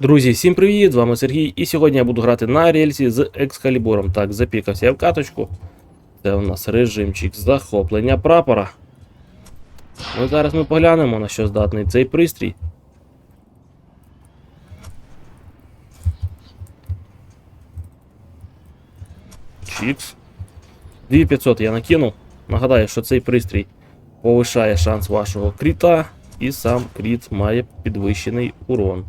Друзі, всім привіт! З вами Сергій, і сьогодні я буду грати на рельсі з екскалібуром. Так, запікався я в каточку. Це у нас режимчик захоплення прапора. Ну зараз ми поглянемо, на що здатний цей пристрій. Чікс. 2500 я накинув. Нагадаю, що цей пристрій повишає шанс вашого кріта, і сам кріт має підвищений урон.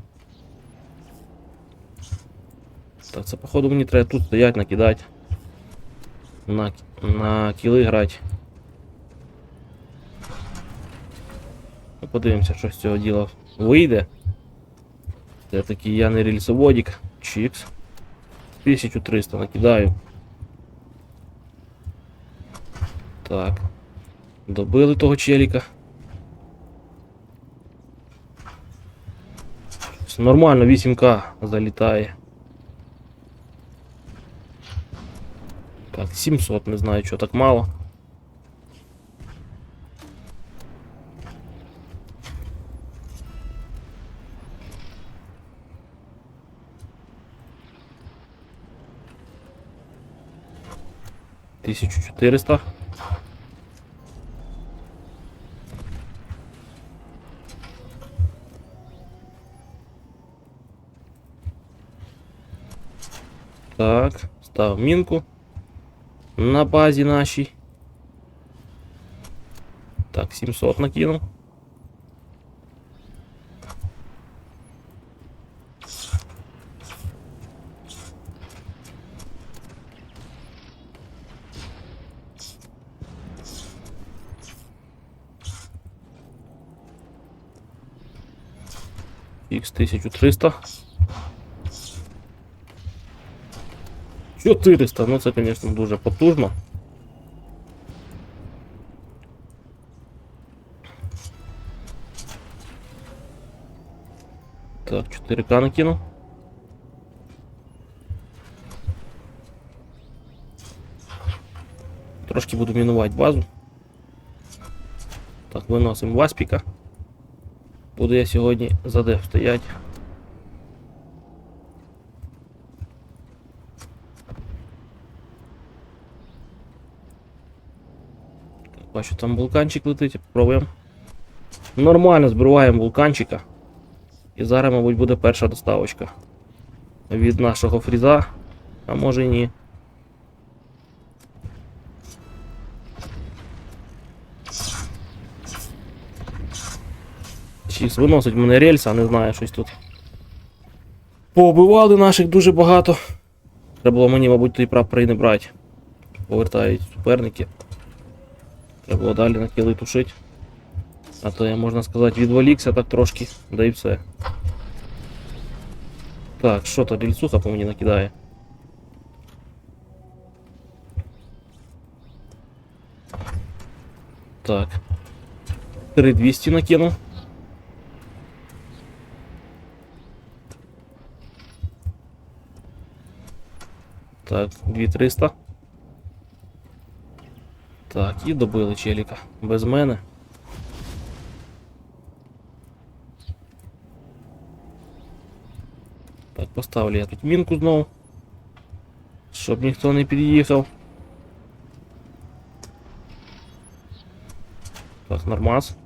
Так, це походу мені треба тут стоять, накидати. На, на кіли грати. Ну, подивимося, що з цього діла вийде. Це такий я не рельсоводик. Чікс. 1300 накидаю. Так. Добили того челіка. Нормально, 8к залітає. Так, 700, не знаю, що так мало. Тисячу чотириста. Так, став мінку на базі нашій. Так, 700 накинув. Х 1300. 400, ну це, звісно, дуже потужно. Так, 4К накинув. Трошки буду мінувати базу. Так, виносимо васпіка. Буду я сьогодні за деф стоять. Бачу, там вулканчик летить, пробуємо. Нормально збиваємо вулканчика. І зараз, мабуть, буде перша доставочка від нашого фріза, а може і ні. Чіс виносить мене рельса, не знаю, щось тут. Побивали наших дуже багато. Треба було мені, мабуть, той прапор і не брати. Повертають суперники. Треба було далі на кіли тушити. А то я, можна сказати, відволікся так трошки, да і все. Так, що то рільцуха по мені накидає. Так. 3200 накинув. Так, 2300. Так, і добили челіка. Без мене. Так, поставлю я тут мінку знову. Щоб ніхто не під'їхав. Так, нормас.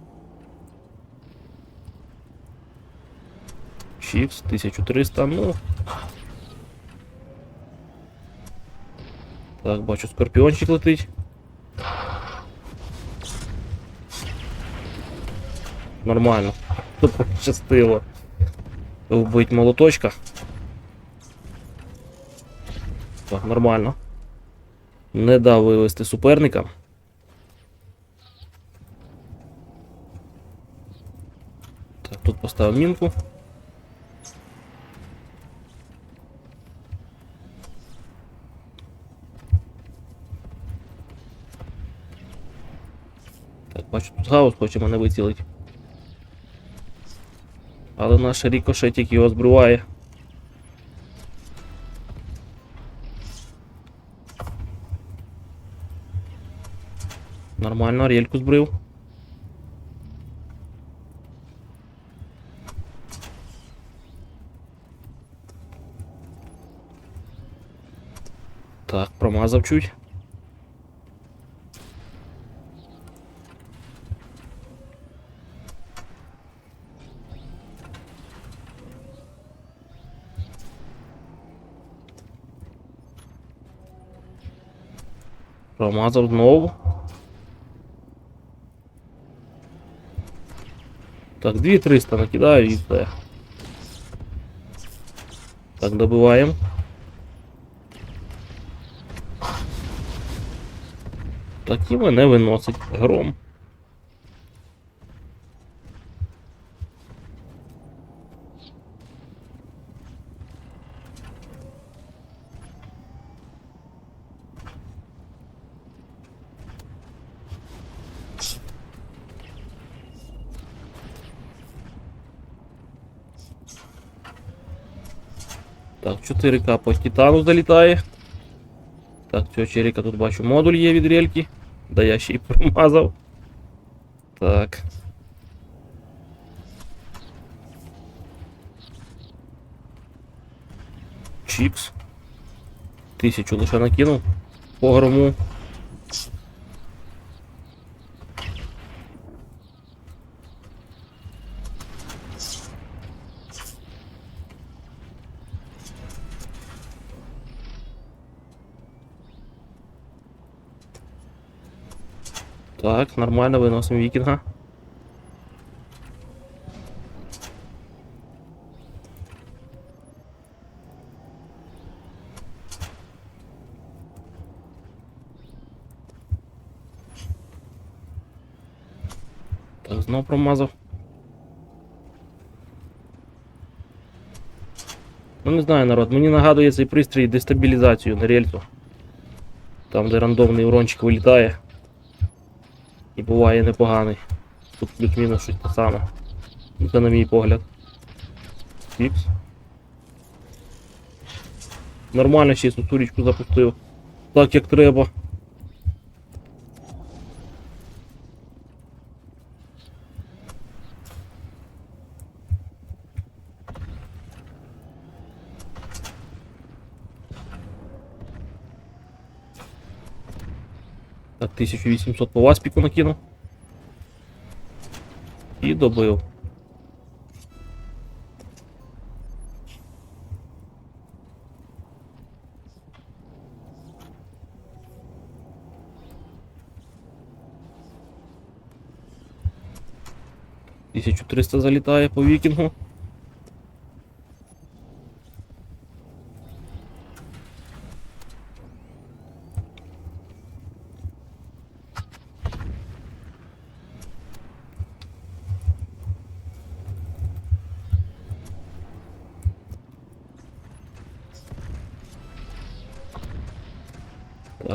Чікс, 1300, ну. Так, бачу, скорпіончик летить. Нормально. Тут пощастило. Вбить молоточка. Так, нормально. Не дав вивести суперника. Так, тут поставив мінку. Так, бачу, тут гаус хоче мене вицілити але наш рікошетик його збриває. Нормально, рельку збрив. Так, промазав чуть. Промазав знову. Так, 2300 накидаю і все. Так, добиваємо. Так і мене виносить гром. 4К по титану залітає. Так, цього черіка тут бачу модуль є від рельки. Да я ще й промазав. Так. Чіпс. Тисячу лише накинув. По грому. Так, нормально виносимо вікінга. Так, знов промазав. Ну не знаю, народ, мені нагадує цей пристрій дестабілізацію на рельсу. Там, де рандомний урончик вилітає. І буває непоганий. Тут плюс-мінус щось те саме. Ну, Це на мій погляд. Фікс. Нормально ще сусурічку запустив. Так як треба. 1800 по васпіку накинув. І добив. Тисячу триста залітає по вікінгу.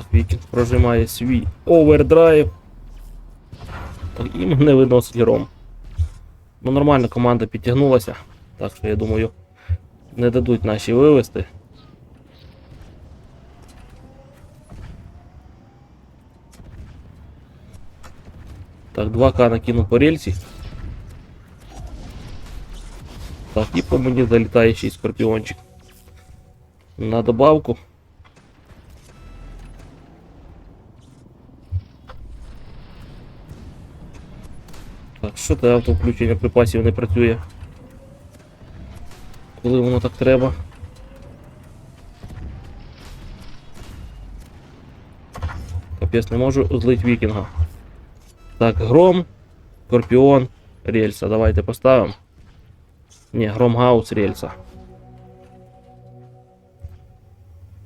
Так, Вікінг прожимає свій овердрайв. І мене виносить гром. Ну нормально команда підтягнулася. Так що я думаю, не дадуть наші вивести. Так, 2К накину по рельсі. Так, і по мені залітає ще й скорпіончик. На добавку. Так, що те автовключення припасів не працює? Коли воно так треба? Капець, не можу злить вікінга. Так, гром, скорпіон, рельса. Давайте поставимо. Ні, гром гаус рельса.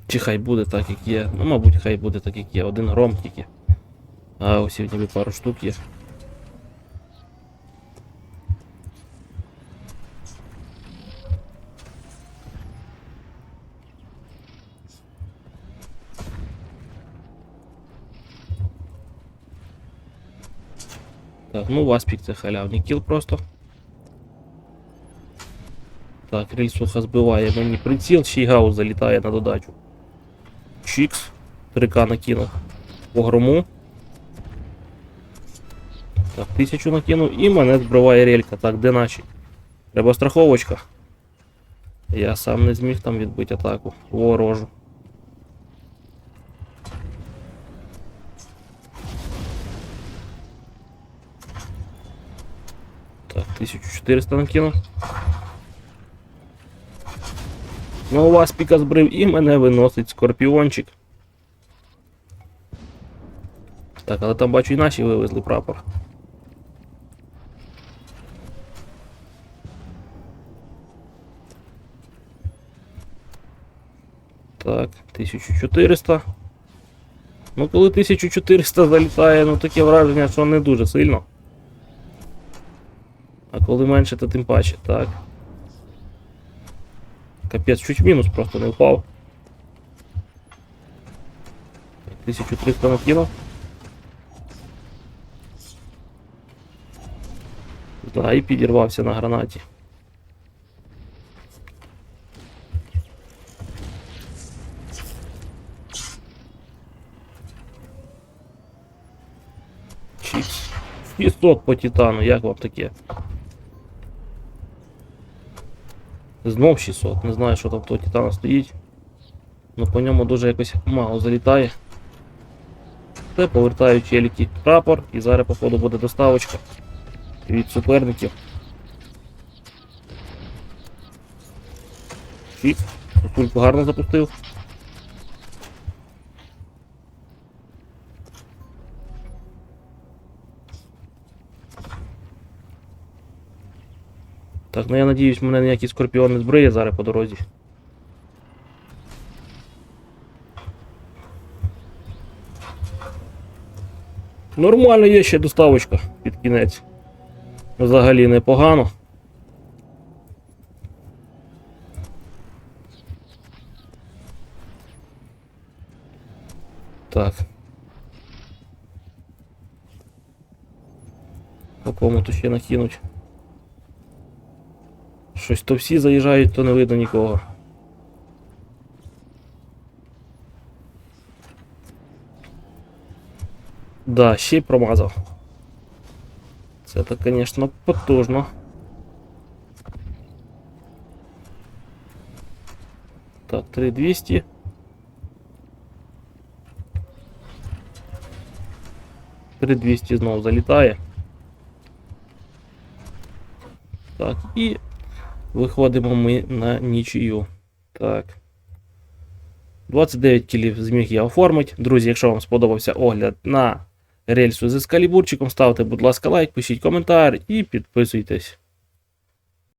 Чи хай буде так, як є. Ну, мабуть, хай буде так, як є. Один гром тільки. А ось ніби пару штук є. Так, ну Васпік це халявний кіл просто. Так, рельсуха збиває мені приціл, ще й гаус залітає на додачу. Чікс. 3К накинув по грому. Так, тисячу накинув і мене збиває релька. Так, де наші? Треба страховочка. Я сам не зміг там відбити атаку ворожу. 1400 накинув. Ну, у вас піка збрив і мене виносить скорпіончик. Так, але там бачу і наші вивезли прапор. Так, 1400. Ну, коли 1400 залітає, ну таке враження, що не дуже сильно. А коли менше, то тим паче, так. Капець, чуть мінус просто не впав. 1300 накинув. Да, і підірвався на гранаті. Чікс. 600 по титану, як вам таке? Знов 600, не знаю, що там того титана стоїть. Ну по ньому дуже якось мало залітає. Це повертаю челіки прапор і зараз, походу, буде доставочка від суперників. Фік, гарно запустив. Так, ну я надіюсь, мене ніякий скорпіон не збриє зараз по дорозі. Нормально є ще доставочка під кінець. Взагалі непогано. Так. По кому то ще накинуть. Щось то всі заїжджають, то не видно нікого. Да, ще й промазав. Це так, звісно, потужно. Так, 3200. Три 200 знову залітає. Так, і виходимо ми на нічию. Так. 29 кілів зміг я оформити. Друзі, якщо вам сподобався огляд на рельсу з ескалібурчиком, ставте, будь ласка, лайк, пишіть коментар і підписуйтесь.